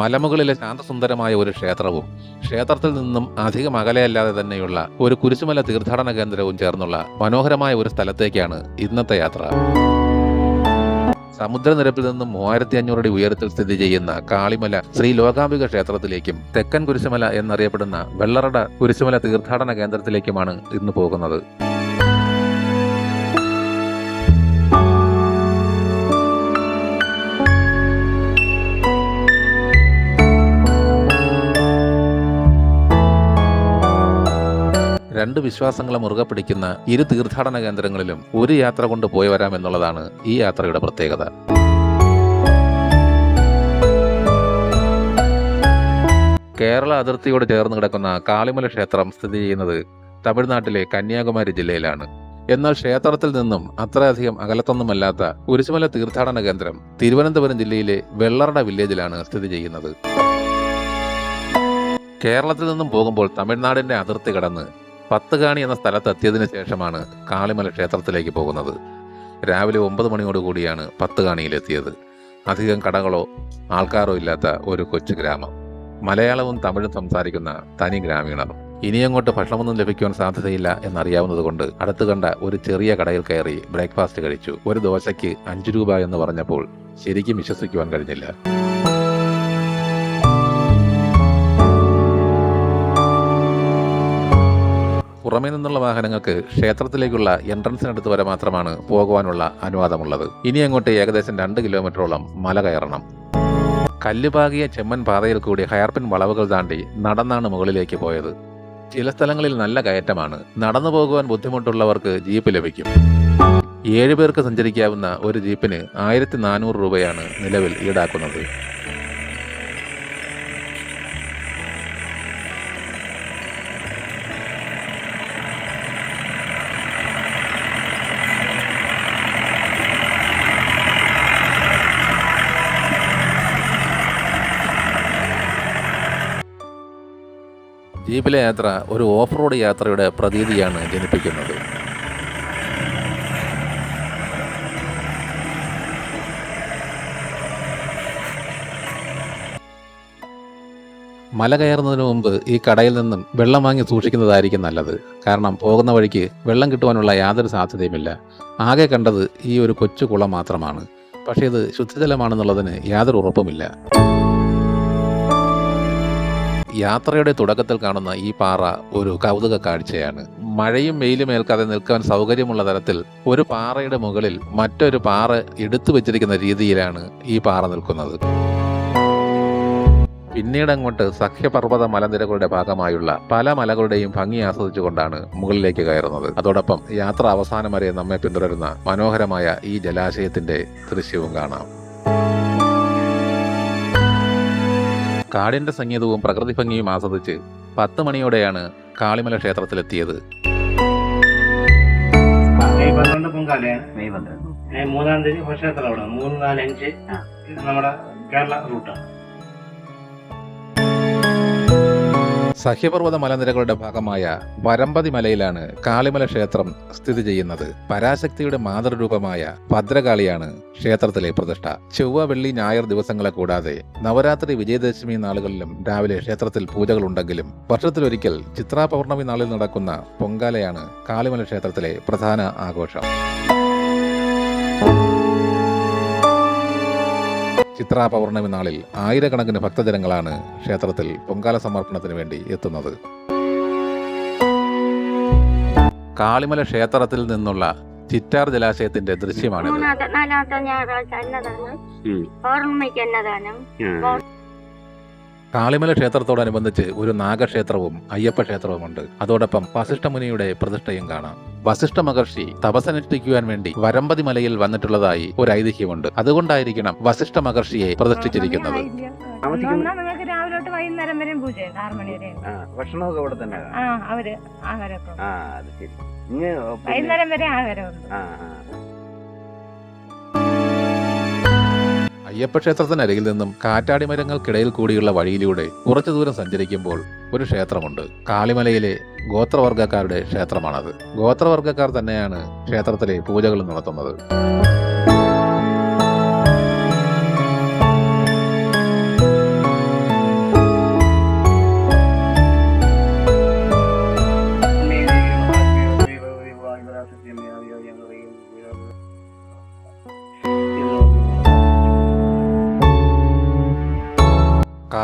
മലമുകളിലെ ശാന്തസുന്ദരമായ ഒരു ക്ഷേത്രവും ക്ഷേത്രത്തിൽ നിന്നും അധികം അകലെയല്ലാതെ തന്നെയുള്ള ഒരു കുരിശുമല തീർത്ഥാടന കേന്ദ്രവും ചേർന്നുള്ള മനോഹരമായ ഒരു സ്ഥലത്തേക്കാണ് ഇന്നത്തെ യാത്ര. സമുദ്രനിരപ്പിൽ നിന്നും മൂവായിരത്തി അഞ്ഞൂറ് അടി ഉയരത്തിൽ സ്ഥിതി ചെയ്യുന്ന കാളിമല ശ്രീ ലോകാംബിക ക്ഷേത്രത്തിലേക്കും തെക്കൻ കുരിശുമല എന്നറിയപ്പെടുന്ന വെള്ളറട കുരിശുമല തീർത്ഥാടന കേന്ദ്രത്തിലേക്കുമാണ് ഇന്ന് പോകുന്നത്. രണ്ട് വിശ്വാസങ്ങളെ മുറുകെ പിടിക്കുന്ന ഇരു തീർത്ഥാടന കേന്ദ്രങ്ങളിലും ഒരു യാത്ര കൊണ്ട് പോയി വരാം എന്നുള്ളതാണ് ഈ യാത്രയുടെ പ്രത്യേകത. കേരള അതിർത്തിയോട് ചേർന്ന് കിടക്കുന്ന കാളിമല ക്ഷേത്രം സ്ഥിതി ചെയ്യുന്നത് തമിഴ്നാട്ടിലെ കന്യാകുമാരി ജില്ലയിലാണ്. എന്നാൽ ക്ഷേത്രത്തിൽ നിന്നും അത്രയധികം അകലത്തൊന്നുമല്ലാത്ത കുരിശുമല തീർത്ഥാടന കേന്ദ്രം തിരുവനന്തപുരം ജില്ലയിലെ വെള്ളറട വില്ലേജിലാണ് സ്ഥിതി ചെയ്യുന്നത്. കേരളത്തിൽ നിന്നും പോകുമ്പോൾ തമിഴ്നാടിന്റെ അതിർത്തി കടന്ന് പത്തുകാണി എന്ന സ്ഥലത്തെത്തിയതിനു ശേഷമാണ് കാളിമല ക്ഷേത്രത്തിലേക്ക് പോകുന്നത്. രാവിലെ ഒമ്പത് മണിയോടുകൂടിയാണ് പത്തുകാണിയിലെത്തിയത്. അധികം കടകളോ ആൾക്കാരോ ഇല്ലാത്ത ഒരു കൊച്ചു ഗ്രാമം. മലയാളവും തമിഴും സംസാരിക്കുന്ന തനി ഗ്രാമീണർ ഇനിയങ്ങോട്ട് ഭക്ഷണമൊന്നും ലഭിക്കുവാൻ സാധ്യതയില്ല എന്നറിയാവുന്നതുകൊണ്ട് അടുത്തു കണ്ട ഒരു ചെറിയ കടയിൽ കയറി ബ്രേക്ക്ഫാസ്റ്റ് കഴിച്ചു. ഒരു ദോശയ്ക്ക് അഞ്ചു രൂപ എന്ന് പറഞ്ഞപ്പോൾ ശരിക്കും വിശ്വസിക്കുവാൻ കഴിഞ്ഞില്ല. പുറമേ നിന്നുള്ള വാഹനങ്ങൾക്ക് ക്ഷേത്രത്തിലേക്കുള്ള എൻട്രൻസിനടുത്ത് വരെ മാത്രമാണ് പോകുവാനുള്ള അനുവാദമുള്ളത്. ഇനി അങ്ങോട്ട് ഏകദേശം രണ്ട് കിലോമീറ്ററോളം മല കയറണം. കല്ലുപാകിയ ചെമ്മൻ പാതയിൽ കൂടി ഹയർപിൻ വളവുകൾ താണ്ടി നടന്നാണ് മുകളിലേക്ക് പോയത്. ചില സ്ഥലങ്ങളിൽ നല്ല കയറ്റമാണ്. നടന്നു പോകുവാൻ ബുദ്ധിമുട്ടുള്ളവർക്ക് ജീപ്പ് ലഭിക്കും. ഏഴ് പേർക്ക് സഞ്ചരിക്കാവുന്ന ഒരു ജീപ്പിന് ആയിരത്തി നാനൂറ് രൂപയാണ് നിലവിൽ ഈടാക്കുന്നത്. ജീപ്പിലെ യാത്ര ഒരു ഓഫ് റോഡ് യാത്രയുടെ പ്രതീതിയാണ് ജനിപ്പിക്കുന്നത്. മല കയറുന്നതിന് മുമ്പ് ഈ കടയിൽ നിന്നും വെള്ളം വാങ്ങി സൂക്ഷിക്കുന്നതായിരിക്കും നല്ലത്. കാരണം പോകുന്ന വഴിക്ക് വെള്ളം കിട്ടുവാനുള്ള യാതൊരു സാധ്യതയുമില്ല. ആകെ കണ്ടത് ഈ ഒരു കൊച്ചു കുളം മാത്രമാണ്. പക്ഷേ ഇത് ശുദ്ധജലമാണെന്നുള്ളതിന് യാതൊരു ഉറപ്പുമില്ല. യാത്രയുടെ തുടക്കത്തിൽ കാണുന്ന ഈ പാറ ഒരു കൗതുക കാഴ്ചയാണ്. മഴയും വെയിലും ഏൽക്കാതെ നിൽക്കാൻ സൗകര്യമുള്ള തരത്തിൽ ഒരു പാറയുടെ മുകളിൽ മറ്റൊരു പാറ എടുത്തു വെച്ചിരിക്കുന്ന രീതിയിലാണ് ഈ പാറ നിൽക്കുന്നത്. പിന്നീട് അങ്ങോട്ട് സഖ്യപർവത മലനിരകളുടെ ഭാഗമായുള്ള പല മലകളുടെയും ഭംഗി ആസ്വദിച്ചുകൊണ്ടാണ് മുകളിലേക്ക് കയറുന്നത്. അതോടൊപ്പം യാത്ര അവസാനം വരെ നമ്മെ പിന്തുടരുന്ന മനോഹരമായ ഈ ജലാശയത്തിന്റെ ദൃശ്യവും കാണാം. കാടിന്റെ സംഗീതവും പ്രകൃതി ഭംഗിയും ആസ്വദിച്ച് പത്ത് മണിയോടെയാണ് കാളിമല ക്ഷേത്രത്തിലെത്തിയത്. പന്ത്രണ്ട് പൊങ്കാലയാണ് മെയ് പന്ത്രണ്ട്. മൂന്നാം തീയതി ഘോഷയാത്ര നമ്മുടെ കേരള റൂട്ടാണ്. സഹ്യപർവത മലനിരകളുടെ ഭാഗമായ വരമ്പതി മലയിലാണ് കാളിമല ക്ഷേത്രം സ്ഥിതി ചെയ്യുന്നത്. പരാശക്തിയുടെ മാതൃരൂപമായ ഭദ്രകാളിയാണ് ക്ഷേത്രത്തിലെ പ്രതിഷ്ഠ. ചൊവ്വ വെള്ളി ഞായർ ദിവസങ്ങളെ കൂടാതെ നവരാത്രി വിജയദശമി നാളുകളിലും രാവിലെ ക്ഷേത്രത്തിൽ പൂജകളുണ്ടെങ്കിലും വർഷത്തിലൊരിക്കൽ ചിത്രാ പൗർണമി നാളിൽ നടക്കുന്ന പൊങ്കാലയാണ് കാളിമല ക്ഷേത്രത്തിലെ പ്രധാന ആഘോഷം. ചിത്രാ പൗർണമി നാളിൽ ആയിരക്കണക്കിന് ഭക്തജനങ്ങളാണ് ക്ഷേത്രത്തിൽ പൊങ്കാല സമർപ്പണത്തിന് വേണ്ടി എത്തുന്നത്. കാളിമല ക്ഷേത്രത്തിൽ നിന്നുള്ള ചിറ്റാർ ജലാശയത്തിന്റെ ദൃശ്യമാണിത്. അന്നദാനം കാളിമല ക്ഷേത്രത്തോടനുബന്ധിച്ച് ഒരു നാഗക്ഷേത്രവും അയ്യപ്പ ക്ഷേത്രവുമുണ്ട് അതോടൊപ്പം വസിഷ്ഠമുനിയുടെ പ്രതിഷ്ഠയും കാണാം. വസിഷ്ഠ മഹർഷി തപസനുഷ്ഠിക്കുവാൻ വേണ്ടി വരമ്പതി മലയിൽ വന്നിട്ടുള്ളതായി ഒരു ഐതിഹ്യമുണ്ട്. അതുകൊണ്ടായിരിക്കണം വസിഷ്ഠ മഹർഷിയെ പ്രതിഷ്ഠിച്ചിരിക്കുന്നത് താമസിക്കുന്ന നിങ്ങൾക്ക് രാവിലെ വൈകുന്നേരം വരെയും പൂജയുണ്ട് ആറ് മണി വരെ ആ ഭക്ഷണമൊക്കെ ഇവിടെ തന്നെ ആ അവർ ആഹാരമൊക്കെ ആ അത് ശരി. ഇങ്ങ് വൈകുന്നേരം വരെ ആഹാരമുണ്ട്. അയ്യപ്പ ക്ഷേത്രത്തിനരികിൽ നിന്നും കാറ്റാടി മരങ്ങൾക്കിടയിൽ കൂടിയുള്ള വഴിയിലൂടെ കുറച്ചു ദൂരം സഞ്ചരിക്കുമ്പോൾ ഒരു ക്ഷേത്രമുണ്ട്. കാളിമലയിലെ ഗോത്രവർഗക്കാരുടെ ക്ഷേത്രമാണത്. ഗോത്രവർഗക്കാർ തന്നെയാണ് ക്ഷേത്രത്തിലെ പൂജകൾ നടത്തുന്നത്.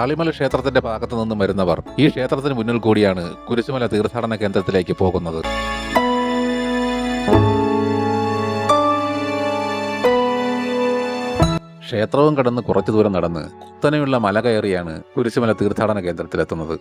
കാളിമല ക്ഷേത്രത്തിന്റെ ഭാഗത്തു നിന്നും വരുന്നവർ ഈ ക്ഷേത്രത്തിന് മുന്നിൽ കൂടിയാണ് കുരിശുമല തീർത്ഥാടന കേന്ദ്രത്തിലേക്ക് പോകുന്നത്. ക്ഷേത്രവും കടന്ന് കുറച്ചു ദൂരം നടന്ന് കുത്തനെയുള്ള മല കയറിയാണ് കുരിശുമല തീർത്ഥാടന കേന്ദ്രത്തിലെത്തുന്നത്.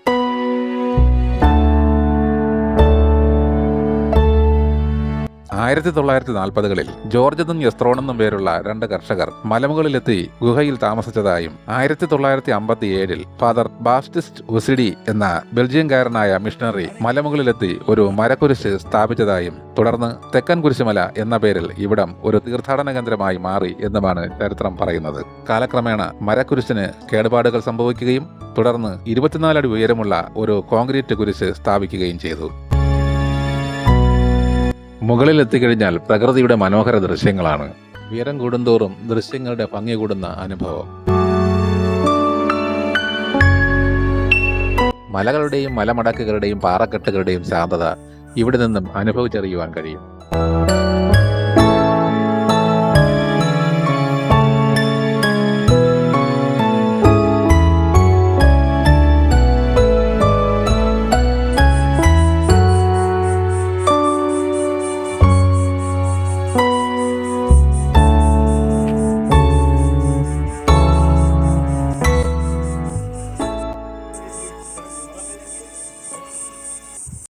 ആയിരത്തി തൊള്ളായിരത്തി നാൽപ്പതുകളിൽ ജോർജെന്നും എസ്ത്രോൺ പേരുള്ള രണ്ട് കർഷകർ മലമുകളിലെത്തി ഗുഹയിൽ താമസിച്ചതായും ആയിരത്തി തൊള്ളായിരത്തി അമ്പത്തി ഏഴിൽ ഫാദർ ബാസ്റ്റിസ്റ്റ് ഉസിഡി എന്ന ബെൽജിയംകാരനായ മിഷണറി മലമുകളിലെത്തി ഒരു മരക്കുരിശ് സ്ഥാപിച്ചതായും തുടർന്ന് തെക്കൻ കുരിശുമല എന്ന പേരിൽ ഇവിടം ഒരു തീർത്ഥാടന കേന്ദ്രമായി മാറി എന്നുമാണ് ചരിത്രം പറയുന്നത്. കാലക്രമേണ മരക്കുരിശിന് കേടുപാടുകൾ സംഭവിക്കുകയും തുടർന്ന് ഇരുപത്തിനാലടി ഉയരമുള്ള ഒരു കോൺക്രീറ്റ് കുരിശ് സ്ഥാപിക്കുകയും ചെയ്തു. മുകളിൽ എത്തിക്കഴിഞ്ഞാൽ പ്രകൃതിയുടെ മനോഹര ദൃശ്യങ്ങളാണ്. ഉയരം കൂടുന്തോറും ദൃശ്യങ്ങളുടെ ഭംഗി കൂടുന്ന അനുഭവം. മലകളുടെയും മലമടക്കുകളുടെയും പാറക്കെട്ടുകളുടെയും ശാന്തത ഇവിടെ നിന്നും അനുഭവിച്ചറിയുവാൻ കഴിയും.